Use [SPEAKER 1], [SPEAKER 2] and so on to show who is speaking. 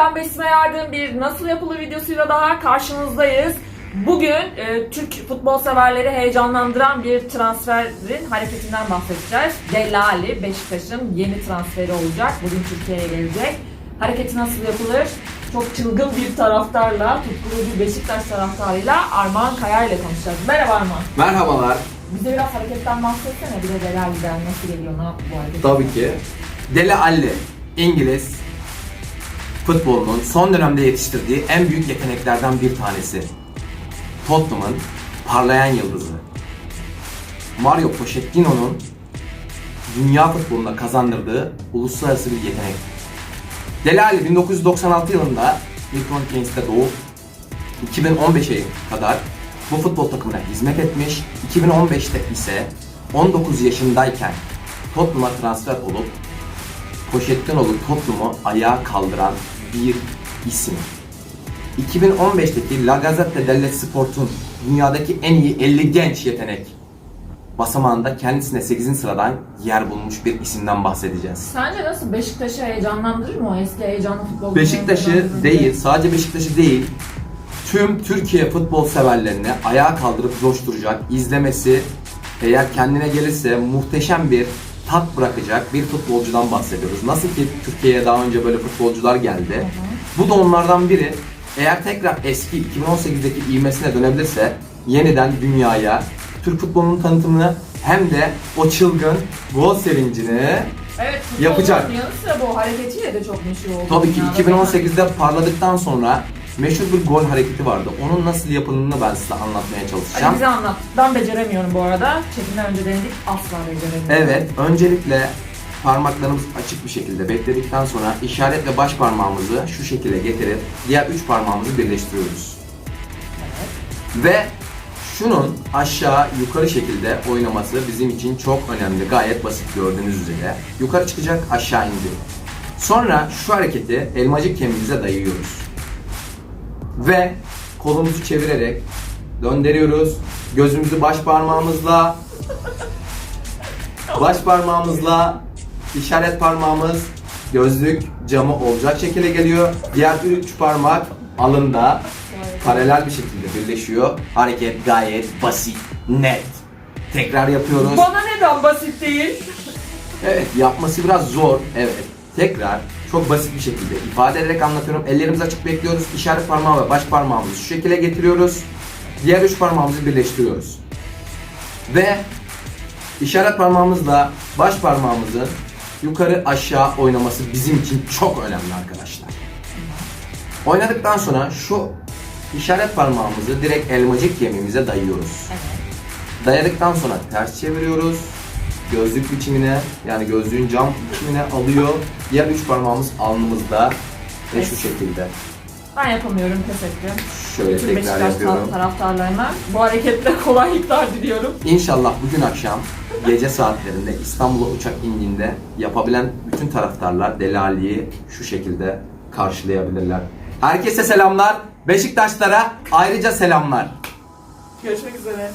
[SPEAKER 1] ben Besme Yardım bir nasıl yapılır videosuyla daha karşınızdayız. Bugün e, Türk futbol severleri heyecanlandıran bir transferin hareketinden bahsedeceğiz. Delali Beşiktaş'ın yeni transferi olacak. Bugün Türkiye'ye gelecek. Hareketi nasıl yapılır? Çok çılgın bir taraftarla, tutkulu bir Beşiktaş taraftarıyla Armağan Kaya ile konuşacağız. Merhaba Armağan.
[SPEAKER 2] Merhabalar.
[SPEAKER 1] Bize biraz hareketten bahsetsene. Bir de Delali'den nasıl geliyor, ne yaptı bu hareket?
[SPEAKER 2] Tabii ki. Dele Alli, İngiliz futbolunun son dönemde yetiştirdiği en büyük yeteneklerden bir tanesi. Tottenham'ın parlayan yıldızı. Mario Pochettino'nun dünya futboluna kazandırdığı uluslararası bir yetenek. Dele Alli 1996 yılında Milton Keynes'te doğup 2015'e kadar bu futbol takımına hizmet etmiş. 2015'te ise 19 yaşındayken Tottenham'a transfer olup Pochettino'lu Tottenham'ı ayağa kaldıran bir isim. 2015'teki La Gazzetta dello Sport'un dünyadaki en iyi 50 genç yetenek basamağında kendisine 8. sıradan yer bulmuş bir isimden bahsedeceğiz.
[SPEAKER 1] Sence nasıl Beşiktaş'ı heyecanlandırır mı o eski heyecanlı futbol?
[SPEAKER 2] Beşiktaş'ı değil, sadece Beşiktaş'ı değil, tüm Türkiye futbol severlerini ayağa kaldırıp coşturacak, izlemesi eğer kendine gelirse muhteşem bir tat bırakacak bir futbolcudan bahsediyoruz. Nasıl ki Türkiye'ye daha önce böyle futbolcular geldi. Bu da onlardan biri. Eğer tekrar eski 2018'deki ivmesine dönebilirse yeniden dünyaya Türk futbolunun tanıtımını hem de o çılgın gol sevincini
[SPEAKER 1] Evet,
[SPEAKER 2] Yapacak.
[SPEAKER 1] yanı sıra bu hareketiyle de çok meşhur oldu.
[SPEAKER 2] Tabii ki
[SPEAKER 1] dünyada.
[SPEAKER 2] 2018'de parladıktan sonra meşhur bir gol hareketi vardı. Onun nasıl yapıldığını ben size anlatmaya
[SPEAKER 1] Hadi
[SPEAKER 2] çalışacağım.
[SPEAKER 1] bize anlat. Ben beceremiyorum bu arada. Çekimden önce denedik asla beceremiyorum.
[SPEAKER 2] Evet, öncelikle parmaklarımız açık bir şekilde bekledikten sonra işaret ve baş parmağımızı şu şekilde getirip diğer üç parmağımızı birleştiriyoruz. Ve şunun aşağı yukarı şekilde oynaması bizim için çok önemli. Gayet basit gördüğünüz üzere. Yukarı çıkacak, aşağı indi. Sonra şu hareketi elmacık kemiğimize dayıyoruz. Ve kolumuzu çevirerek döndürüyoruz. Gözümüzü baş parmağımızla baş parmağımızla işaret parmağımız gözlük camı olacak şekilde geliyor. Diğer üç parmak alında paralel bir şekilde birleşiyor. Hareket gayet basit, net. Tekrar yapıyoruz.
[SPEAKER 1] Bana neden basit değil?
[SPEAKER 2] Evet, yapması biraz zor. Evet. Tekrar çok basit bir şekilde ifade ederek anlatıyorum. Ellerimizi açık bekliyoruz. İşaret parmağı ve baş parmağımızı şu şekilde getiriyoruz. Diğer üç parmağımızı birleştiriyoruz. Ve işaret parmağımızla baş parmağımızın yukarı aşağı oynaması bizim için çok önemli arkadaşlar. Oynadıktan sonra şu işaret parmağımızı direkt elmacık kemiğimize dayıyoruz. Dayadıktan sonra ters çeviriyoruz. Gözlük biçimine yani gözlüğün cam biçimine alıyor. Diğer üç parmağımız alnımızda ve şu şekilde.
[SPEAKER 1] Ben yapamıyorum, pes ettim.
[SPEAKER 2] Şöyle
[SPEAKER 1] Tüm
[SPEAKER 2] tekrar
[SPEAKER 1] Beşiktaş
[SPEAKER 2] yapıyorum.
[SPEAKER 1] taraftarlarına bu hareketle kolaylıklar diliyorum.
[SPEAKER 2] İnşallah bugün akşam gece saatlerinde İstanbul'a uçak indiğinde yapabilen bütün taraftarlar Delali'yi şu şekilde karşılayabilirler. Herkese selamlar. Beşiktaşlara ayrıca selamlar.
[SPEAKER 1] Görüşmek üzere.